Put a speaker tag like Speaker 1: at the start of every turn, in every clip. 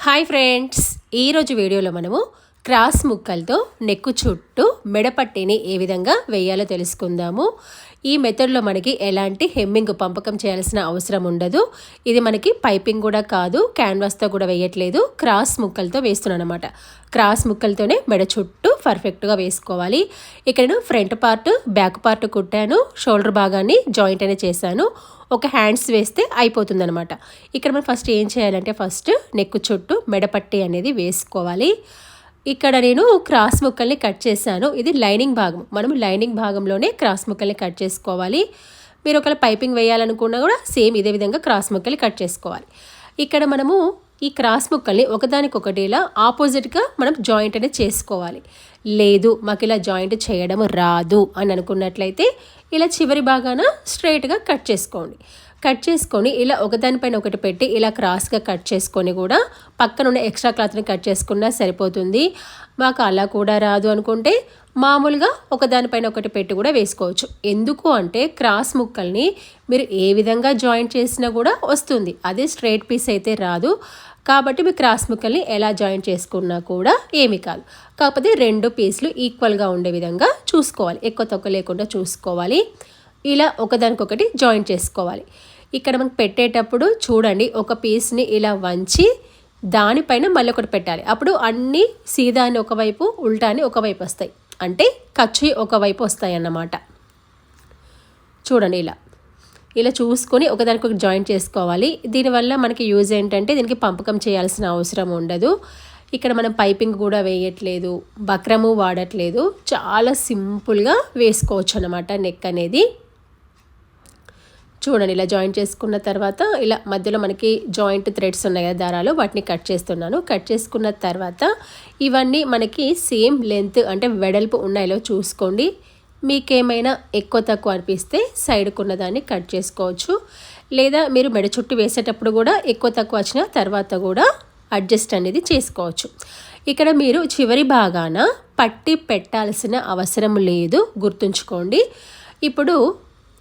Speaker 1: Hi friends ఈరోజు వీడియోలో మనము క్రాస్ ముక్కలతో నెక్కు చుట్టూ మెడపట్టిని ఏ విధంగా వేయాలో తెలుసుకుందాము. ఈ మెథడ్లో మనకి ఎలాంటి హెమ్మింగ్ పంపకం చేయాల్సిన అవసరం ఉండదు. ఇది మనకి పైపింగ్ కూడా కాదు క్యాన్వాస్తో కూడా వేయట్లేదు. క్రాస్ ముక్కలతో వేస్తున్నాను అనమాట క్రాస్ ముక్కలతోనే మెడ చుట్టూ పర్ఫెక్ట్గా వేసుకోవాలి. ఇక్కడ నేను ఫ్రంట్ పార్ట్ బ్యాక్ పార్ట్ కుట్టాను. షోల్డర్ భాగాన్ని జాయింట్ అనేది చేశాను. ఒక హ్యాండ్స్ వేస్తే అయిపోతుంది అనమాట ఇక్కడ మనం ఫస్ట్ ఏం చేయాలంటే ఫస్ట్ నెక్కు చుట్టూ మెడపట్టి అనేది వేసుకోవాలి. ఇక్కడ నేను క్రాస్ ముక్కల్ని కట్ చేశాను. ఇది లైనింగ్ భాగం. మనం లైనింగ్ భాగంలోనే క్రాస్ ముక్కల్ని కట్ చేసుకోవాలి. మీరు ఒకవేళ పైపింగ్ వేయాలనుకున్నా కూడా సేమ్ ఇదే విధంగా క్రాస్ ముక్కల్ని కట్ చేసుకోవాలి. ఇక్కడ మనము ఈ క్రాస్ ముక్కల్ని ఒకదానికొకటిలా ఆపోజిట్గా మనం జాయింట్ అనేది చేసుకోవాలి. లేదు మాకు ఇలా జాయింట్ చేయడం రాదు అని అనుకున్నట్లయితే ఇలా చివరి భాగాన స్ట్రైట్గా కట్ చేసుకోండి. కట్ చేసుకొని ఇలా ఒకదానిపైన ఒకటి పెట్టి ఇలా క్రాస్గా కట్ చేసుకొని కూడా పక్కన ఉన్న ఎక్స్ట్రా క్లాత్ని కట్ చేసుకున్నా సరిపోతుంది. మాకు అలా కూడా రాదు అనుకుంటే మామూలుగా ఒకదానిపైన ఒకటి పెట్టి కూడా వేసుకోవచ్చు. ఎందుకు అంటే క్రాస్ ముక్కల్ని మీరు ఏ విధంగా జాయింట్ చేసినా కూడా వస్తుంది. అదే స్ట్రైట్ పీస్ అయితే రాదు. కాబట్టి మీ క్రాస్ ముక్కల్ని ఎలా జాయింట్ చేసుకున్నా కూడా ఏమి కాదు. కాకపోతే రెండు పీసులు ఈక్వల్గా ఉండే విధంగా చూసుకోవాలి. ఎక్కువ తక్కువ లేకుండా చూసుకోవాలి. ఇలా ఒకదానికొకటి జాయింట్ చేసుకోవాలి. ఇక్కడ మనకు పెట్టేటప్పుడు చూడండి ఒక పీస్ని ఇలా వంచి దానిపైన మళ్ళీ ఒకటి పెట్టాలి. అప్పుడు అన్నీ సీదాని ఒకవైపు ఉల్టా అని ఒకవైపు వస్తాయి. అంటే ఖర్చు ఒకవైపు వస్తాయి అన్నమాట చూడండి ఇలా. ఇలా చూసుకొని ఒకదానికి జాయింట్ చేసుకోవాలి. దీనివల్ల మనకి యూజ్ ఏంటంటే దీనికి పంపకం చేయాల్సిన అవసరం ఉండదు. ఇక్కడ మనం పైపింగ్ కూడా వేయట్లేదు బక్రము వాడట్లేదు. చాలా సింపుల్గా వేసుకోవచ్చు అనమాట నెక్ అనేది. చూడండి ఇలా జాయింట్ చేసుకున్న తర్వాత ఇలా మధ్యలో మనకి జాయింట్ థ్రెడ్స్ ఉన్నాయి కదా దారాలు వాటిని కట్ చేస్తున్నాను. కట్ చేసుకున్న తర్వాత ఇవన్నీ మనకి సేమ్ లెంత్ అంటే వెడల్పు ఉన్నాయో చూసుకోండి. మీకేమైనా ఎక్కువ తక్కువ అనిపిస్తే సైడ్కు ఉన్నదాన్ని కట్ చేసుకోవచ్చు. లేదా మీరు మెడ చుట్టూ వేసేటప్పుడు కూడా ఎక్కువ తక్కువ వచ్చిన తర్వాత కూడా అడ్జస్ట్ అనేది చేసుకోవచ్చు. ఇక్కడ మీరు చివరి భాగాన పట్టి పెట్టాల్సిన అవసరం లేదు గుర్తుంచుకోండి. ఇప్పుడు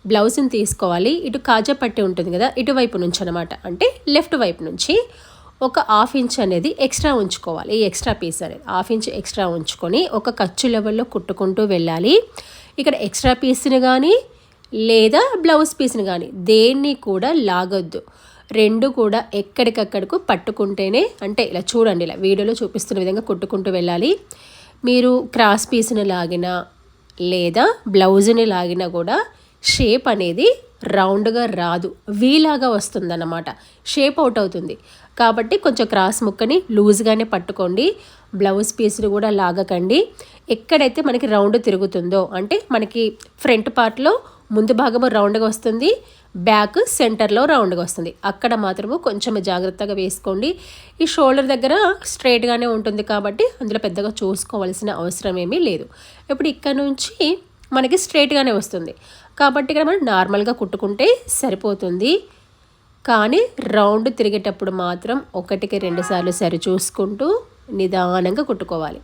Speaker 1: బ్లౌజ్ని తీసుకోవాలి. ఇటు కాజా పట్టి ఉంటుంది కదా ఇటువైపు నుంచి అనమాట అంటే లెఫ్ట్ వైపు నుంచి ఒక హాఫ్ ఇంచ్ అనేది ఎక్స్ట్రా ఉంచుకోవాలి. ఈ ఎక్స్ట్రా పీస్ అనేది హాఫ్ ఇంచ్ ఎక్స్ట్రా ఉంచుకొని ఒక ఖర్చు లెవెల్లో కుట్టుకుంటూ వెళ్ళాలి. ఇక్కడ ఎక్స్ట్రా పీస్ని కానీ లేదా బ్లౌజ్ పీస్ని కానీ దేన్ని కూడా లాగొద్దు. రెండు కూడా ఎక్కడికక్కడకు పట్టుకుంటేనే అంటే ఇలా చూడండి ఇలా వీడియోలో చూపిస్తున్న విధంగా కుట్టుకుంటూ వెళ్ళాలి. మీరు క్రాస్ పీస్ని లాగినా లేదా బ్లౌజ్ని లాగినా కూడా షేప్ అనేది రౌండ్గా రాదు. వీలాగా వస్తుందన్నమాట. షేప్ అవుట్ అవుతుంది. కాబట్టి కొంచెం క్రాస్ ముక్కని లూజ్గానే పట్టుకోండి. బ్లౌజ్ పీస్ని కూడా లాగకండి. ఎక్కడైతే మనకి రౌండ్ తిరుగుతుందో అంటే మనకి ఫ్రంట్ పార్ట్లో ముందు భాగము రౌండ్గా వస్తుంది బ్యాక్ సెంటర్లో రౌండ్గా వస్తుంది. అక్కడ మాత్రము కొంచెం జాగ్రత్తగా వేసుకోండి. ఈ షోల్డర్ దగ్గర స్ట్రైట్గానే ఉంటుంది కాబట్టి అందులో పెద్దగా చూసుకోవాల్సిన అవసరం ఏమీ లేదు. ఇప్పుడు ఇక్కడ నుంచి మనకి స్ట్రైట్గానే వస్తుంది. కాబట్టి ఇక్కడ మనం నార్మల్గా కుట్టుకుంటే సరిపోతుంది. కానీ రౌండ్ తిరిగేటప్పుడు మాత్రం ఒకటికి రెండుసార్లు సరిచూసుకుంటూ సరి చూసుకుంటూ నిదానంగా కుట్టుకోవాలి.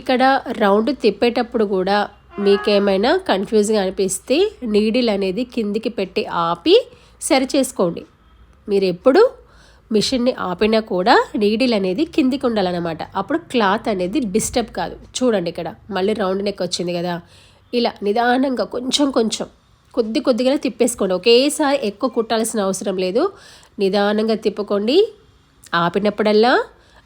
Speaker 1: ఇక్కడ రౌండ్ తిప్పేటప్పుడు కూడా మీకేమైనా కన్ఫ్యూజ్గా అనిపిస్తే నీడిల్ అనేది కిందికి పెట్టి ఆపి సరి చేసుకోండి. మీరు ఎప్పుడు మిషన్ని ఆపినా కూడా నీడిల్ అనేది కిందికి ఉండాలన్నమాట. అప్పుడు క్లాత్ అనేది డిస్టర్బ్ కాదు. చూడండి ఇక్కడ. మళ్ళీ రౌండ్ నెక్ వచ్చింది కదా. ఇలా నిదానంగా కొంచెం కొంచెం కొద్ది కొద్దిగానే తిప్పేసుకోండి. ఒకేసారి ఎక్కువ కుట్టాల్సిన అవసరం లేదు. నిదానంగా తిప్పుకోండి. ఆపినప్పుడల్లా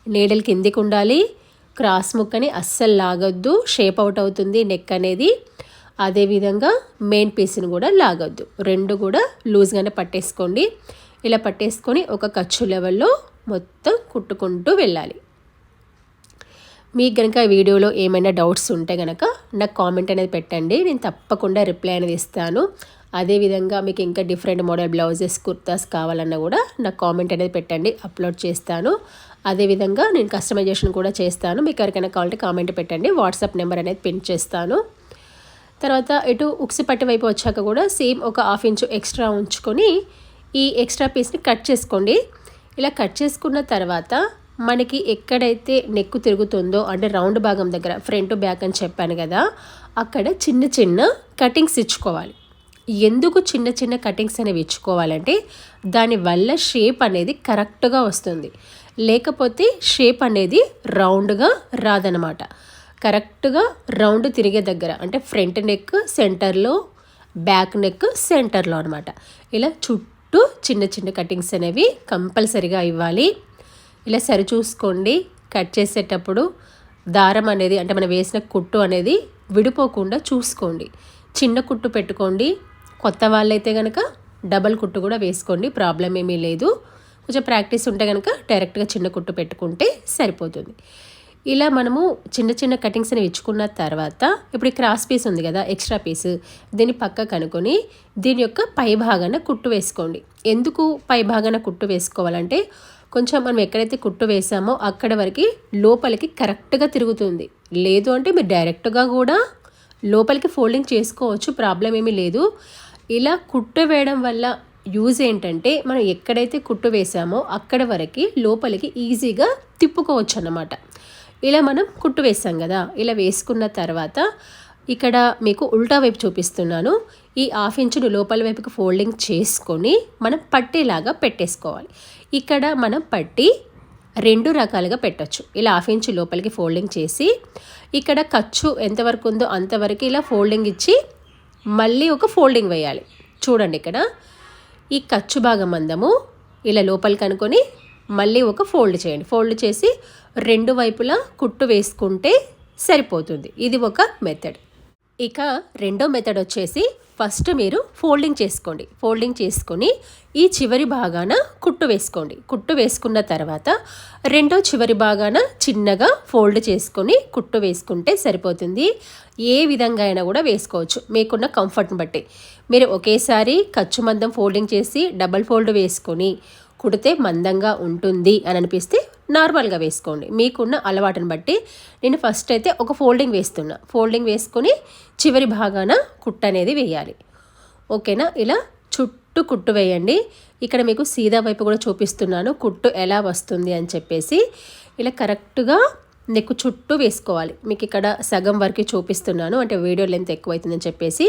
Speaker 1: నీడలు కిందికి ఉండాలి. క్రాస్ ముక్కని అస్సలు లాగొద్దు. షేప్ అవుట్ అవుతుంది నెక్ అనేది. అదేవిధంగా మెయిన్ పీస్ని కూడా లాగొద్దు. రెండు కూడా లూజ్గానే పట్టేసుకోండి. ఇలా పట్టేసుకొని ఒక ఖర్చు లెవెల్లో మొత్తం కుట్టుకుంటూ వెళ్ళాలి. మీకు కనుక వీడియోలో ఏమైనా డౌట్స్ ఉంటే కనుక నాకు కామెంట్ అనేది పెట్టండి. నేను తప్పకుండా రిప్లై అనేది ఇస్తాను. అదేవిధంగా మీకు ఇంకా డిఫరెంట్ మోడల్ బ్లౌజెస్ కుర్తాస్ కావాలన్నా కూడా నాకు కామెంట్ అనేది పెట్టండి. అప్లోడ్ చేస్తాను. అదేవిధంగా నేను కస్టమైజేషన్ కూడా చేస్తాను. మీకు ఎవరికైనా కావాలంటే కామెంట్ పెట్టండి. వాట్సాప్ నెంబర్ అనేది పిన్ చేస్తాను. తర్వాత ఇటు ఉక్సిపట్టి వైపు వచ్చాక కూడా సేమ్ ఒక హాఫ్ ఇంచు ఎక్స్ట్రా ఉంచుకొని ఈ ఎక్స్ట్రా పీస్ని కట్ చేసుకోండి. ఇలా కట్ చేసుకున్న తర్వాత మనకి ఎక్కడైతే నెక్కు తిరుగుతుందో అంటే రౌండ్ భాగం దగ్గర ఫ్రంట్ బ్యాక్ అని చెప్పాను కదా అక్కడ చిన్న చిన్న కటింగ్స్ ఇచ్చుకోవాలి. ఎందుకు చిన్న చిన్న కటింగ్స్ అనేవి ఇచ్చుకోవాలంటే దానివల్ల షేప్ అనేది కరెక్ట్గా వస్తుంది. లేకపోతే షేప్ అనేది రౌండ్గా రాదనమాట కరెక్ట్గా రౌండ్ తిరిగే దగ్గర అంటే ఫ్రంట్ నెక్ సెంటర్లో బ్యాక్ నెక్ సెంటర్లో అనమాట ఇలా చుట్టూ చిన్న చిన్న కటింగ్స్ అనేవి కంపల్సరిగా ఇవ్వాలి. ఇలా సరి చూసుకోండి. కట్ చేసేటప్పుడు దారం అనేది అంటే మనం వేసిన కుట్టు అనేది విడిపోకుండా చూసుకోండి. చిన్న కుట్టు పెట్టుకోండి. కొత్త వాళ్ళైతే కనుక డబల్ కుట్టు కూడా వేసుకోండి. ప్రాబ్లం ఏమీ లేదు. కొంచెం ప్రాక్టీస్ ఉంటే కనుక డైరెక్ట్గా చిన్న కుట్టు పెట్టుకుంటే సరిపోతుంది. ఇలా మనము చిన్న చిన్న కటింగ్స్ అనేవి ఇచ్చుకున్న తర్వాత ఇప్పుడు క్రాస్ పీస్ ఉంది కదా ఎక్స్ట్రా పీస్ దీన్ని పక్క కనుక్కొని దీని యొక్క పై భాగాన కుట్టు వేసుకోండి. ఎందుకు పై భాగాన కుట్టు వేసుకోవాలంటే కొంచెం మనం ఎక్కడైతే కుట్టు వేసామో అక్కడ వరకు లోపలికి కరెక్ట్గా తిరుగుతుంది. లేదు అంటే మీరు డైరెక్ట్గా కూడా లోపలికి ఫోల్డింగ్ చేసుకోవచ్చు ప్రాబ్లం ఏమీ లేదు. ఇలా కుట్టు వేయడం వల్ల యూజ్ ఏంటంటే మనం ఎక్కడైతే కుట్టు వేసామో అక్కడ వరకు లోపలికి ఈజీగా తిప్పుకోవచ్చు అన్నమాట ఇలా మనం కుట్టు వేసాం కదా. ఇలా వేసుకున్న తర్వాత ఇక్కడ మీకు ఉల్టా వైపు చూపిస్తున్నాను. ఈ హాఫ్ ఇంచును లోపల వైపుకి ఫోల్డింగ్ చేసుకొని మనం పట్టేలాగా పెట్టేసుకోవాలి. ఇక్కడ మనం పట్టి రెండు రకాలుగా పెట్టచ్చు. ఇలా హాఫ్ ఇంచు లోపలికి ఫోల్డింగ్ చేసి ఇక్కడ ఖర్చు ఎంతవరకు ఉందో అంతవరకు ఇలా ఫోల్డింగ్ ఇచ్చి మళ్ళీ ఒక ఫోల్డింగ్ వేయాలి. చూడండి ఇక్కడ. ఈ ఖర్చు భాగం అందము ఇలా లోపలికి అనుకొని మళ్ళీ ఒక ఫోల్డ్ చేయండి. ఫోల్డ్ చేసి రెండు వైపులా కుట్టు వేసుకుంటే సరిపోతుంది. ఇది ఒక మెథడ్ ఇక రెండో మెథడ్ వచ్చేసి ఫస్ట్ మీరు ఫోల్డింగ్ చేసుకోండి. ఫోల్డింగ్ చేసుకొని ఈ చివరి భాగాన కుట్టు వేసుకోండి. కుట్టు వేసుకున్న తర్వాత రెండో చివరి భాగాన చిన్నగా ఫోల్డ్ చేసుకొని కుట్టు వేసుకుంటే సరిపోతుంది. ఏ విధంగా అయినా కూడా వేసుకోవచ్చు. మీకున్న కంఫర్ట్ని బట్టి. మీరు ఒకేసారి ఖర్చు మందం ఫోల్డింగ్ చేసి డబల్ ఫోల్డ్ వేసుకొని కుడితే మందంగా ఉంటుంది అని అనిపిస్తే నార్మల్గా వేసుకోండి. మీకున్న అలవాటుని బట్టి నేను ఫస్ట్ అయితే ఒక ఫోల్డింగ్ వేస్తున్నా. ఫోల్డింగ్ వేసుకొని చివరి భాగాన కుట్టు అనేది వేయాలి. ఓకేనా? ఇలా చుట్టూ కుట్టు వేయండి. ఇక్కడ మీకు సీదా వైపు కూడా చూపిస్తున్నాను. కుట్టు ఎలా వస్తుంది అని చెప్పేసి. ఇలా కరెక్ట్గా నెక్ చుట్టూ వేసుకోవాలి. మీకు ఇక్కడ సగం వరకు చూపిస్తున్నాను. అంటే వీడియో లెంత్ ఎక్కువైతుందని చెప్పేసి.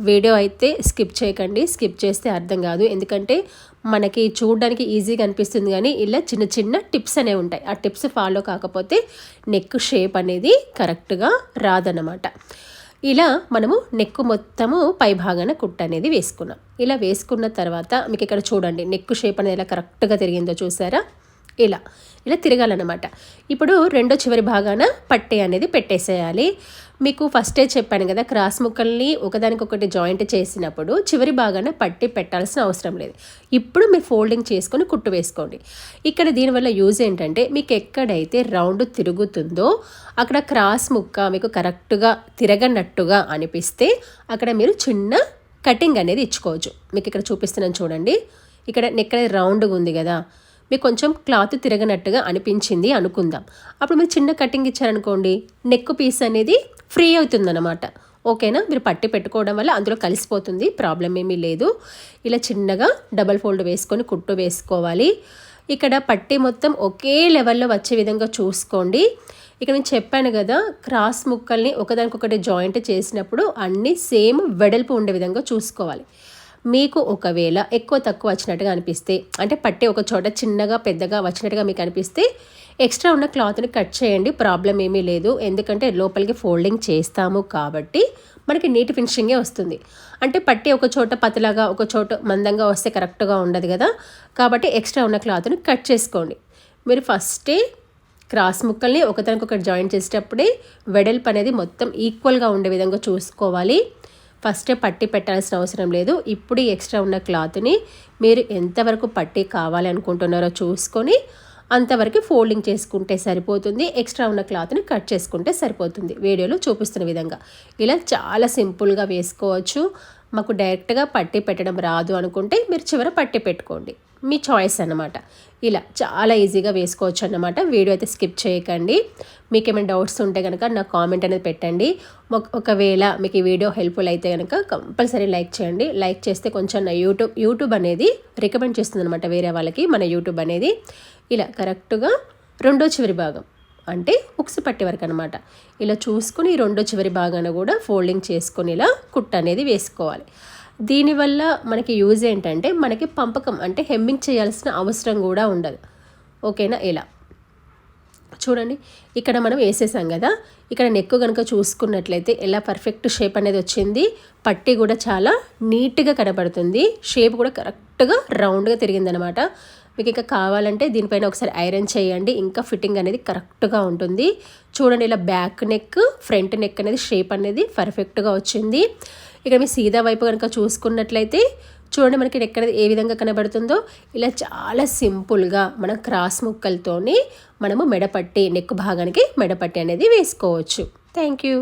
Speaker 1: వీడియో అయితే స్కిప్ చేయకండి. స్కిప్ చేస్తే అర్థం కాదు. ఎందుకంటే మనకి చూడడానికి ఈజీగా అనిపిస్తుంది కానీ ఇలా చిన్న చిన్న టిప్స్ అనేవి ఉంటాయి. ఆ టిప్స్ ఫాలో కాకపోతే నెక్ షేప్ అనేది కరెక్ట్గా రాదన్నమాట. ఇలా మనము నెక్ మొత్తము పై భాగాన కుట్ట అనేది వేసుకున్నాం. ఇలా వేసుకున్న తర్వాత మీకు ఇక్కడ చూడండి. నెక్ షేప్ అనేది ఎలా కరెక్ట్గా తిరిగిందో చూసారా? ఇలా. ఇలా తిరగాలన్నమాట. ఇప్పుడు రెండో చివరి భాగాన పట్టే అనేది పెట్టేసేయాలి. మీకు ఫస్టే చెప్పాను కదా క్రాస్ ముక్కల్ని ఒకదానికొకటి జాయింట్ చేసినప్పుడు చివరి భాగాన పట్టి పెట్టాల్సిన అవసరం లేదు. ఇప్పుడు మీరు ఫోల్డింగ్ చేసుకొని కుట్టు వేసుకోండి. ఇక్కడ దీనివల్ల యూజ్ ఏంటంటే మీకు ఎక్కడైతే రౌండ్ తిరుగుతుందో అక్కడ క్రాస్ ముక్క మీకు కరెక్ట్గా తిరగనట్టుగా అనిపిస్తే అక్కడ మీరు చిన్న కటింగ్ అనేది ఇచ్చుకోవచ్చు. మీకు ఇక్కడ చూపిస్తున్నాను చూడండి. ఇక్కడ నెక్ రౌండ్గా ఉంది కదా. మీకు కొంచెం క్లాత్ తిరగనట్టుగా అనిపించింది అనుకుందాం. అప్పుడు మీరు చిన్న కటింగ్ ఇచ్చారనుకోండి నెక్ పీస్ అనేది ఫ్రీ అవుతుందన్నమాట. ఓకేనా? మీరు పట్టి పెట్టుకోవడం వల్ల అందులో కలిసిపోతుంది ప్రాబ్లం ఏమీ లేదు. ఇలా చిన్నగా డబల్ ఫోల్డ్ వేసుకొని కుట్టు వేసుకోవాలి. ఇక్కడ పట్టి మొత్తం ఒకే లెవెల్లో వచ్చే విధంగా చూసుకోండి. ఇక్కడ నేను చెప్పాను కదా క్రాస్ ముక్కల్ని ఒకదానికొకటి జాయింట్ చేసినప్పుడు అన్నీ సేమ్ వెడల్పు ఉండే విధంగా చూసుకోవాలి. మీకు ఒకవేళ ఎక్కువ తక్కువ వచ్చినట్టుగా అనిపిస్తే అంటే పట్టే ఒక చోట చిన్నగా పెద్దగా వచ్చినట్టుగా మీకు అనిపిస్తే ఎక్స్ట్రా ఉన్న క్లాత్ని కట్ చేయండి ప్రాబ్లం ఏమీ లేదు. ఎందుకంటే లోపలికి ఫోల్డింగ్ చేస్తాము కాబట్టి మనకి నీట్ ఫినిషింగే వస్తుంది. అంటే పట్టి ఒక చోట పతలాగా ఒక చోట మందంగా వస్తే కరెక్ట్గా ఉండదు కదా. కాబట్టి ఎక్స్ట్రా ఉన్న క్లాత్ని కట్ చేసుకోండి. మీరు ఫస్టే క్రాస్ ముక్కల్ని ఒకదానికొకటి జాయిన్ చేసేటప్పుడే వెడల్పు అనేది మొత్తం ఈక్వల్గా ఉండే విధంగా చూసుకోవాలి. ఫస్టే పట్టి పెట్టాల్సిన అవసరం లేదు. ఇప్పుడు ఎక్స్ట్రా ఉన్న క్లాత్ని మీరు ఎంతవరకు పట్టి కావాలి అనుకుంటున్నారో చూసుకొని అంతవరకు ఫోల్డింగ్ చేసుకుంటే సరిపోతుంది. ఎక్స్ట్రా ఉన్న క్లాత్ని కట్ చేసుకుంటే సరిపోతుంది. వీడియోలో చూపిస్తున్న విధంగా. ఇలా చాలా సింపుల్గా వేసుకోవచ్చు. మాకు డైరెక్ట్గా పట్టి పెట్టడం రాదు అనుకుంటే మీరు చివర పట్టి పెట్టుకోండి. మీ చాయిస్ అనమాట ఇలా చాలా ఈజీగా వేసుకోవచ్చు అన్నమాట. వీడియో అయితే స్కిప్ చేయకండి. మీకు ఏమైనా డౌట్స్ ఉంటే కనుక నా కామెంట్ అనేది పెట్టండి. ఒకవేళ మీకు ఈ వీడియో హెల్ప్ఫుల్ అయితే కనుక కంపల్సరీ లైక్ చేయండి. లైక్ చేస్తే కొంచెం నా యూట్యూబ్ యూట్యూబ్ అనేది రికమెండ్ చేస్తుంది అనమాట వేరే వాళ్ళకి మన యూట్యూబ్ అనేది. ఇలా కరెక్ట్గా రెండో చివరి భాగం. అంటే ఉక్స్ పట్టే వరకు అనమాట ఇలా చూసుకుని రెండో చివరి భాగాన కూడా ఫోల్డింగ్ చేసుకొని ఇలా కుట్ట అనేది వేసుకోవాలి. దీనివల్ల మనకి యూజ్ ఏంటంటే మనకి పంపకం అంటే హెమ్మింగ్ చేయాల్సిన అవసరం కూడా ఉండదు. ఓకేనా? ఇలా. చూడండి. ఇక్కడ మనం వేసేసాం కదా. ఇక్కడ నెక్కు కనుక చూసుకున్నట్లయితే ఎలా పర్ఫెక్ట్ షేప్ అనేది వచ్చింది. పట్టి కూడా చాలా నీట్గా కనబడుతుంది. షేప్ కూడా కరెక్ట్గా రౌండ్గా తిరిగిందనమాట మీకు ఇంకా కావాలంటే దీనిపైన ఒకసారి ఐరన్ చేయండి. ఇంకా ఫిట్టింగ్ అనేది కరెక్ట్గా ఉంటుంది. చూడండి ఇలా బ్యాక్ నెక్ ఫ్రంట్ నెక్ అనేది షేప్ అనేది పర్ఫెక్ట్గా వచ్చింది. ఇక్కడ మీ సీదా వైపు కనుక చూసుకున్నట్లయితే చూడండి మనకి నెక్ అనేది ఏ విధంగా కనబడుతుందో. ఇలా చాలా సింపుల్గా మనం క్రాస్ ముక్కలతోని మనము మెడపట్టి నెక్ భాగానికి మెడపట్టి అనేది వేసుకోవచ్చు. Thank you.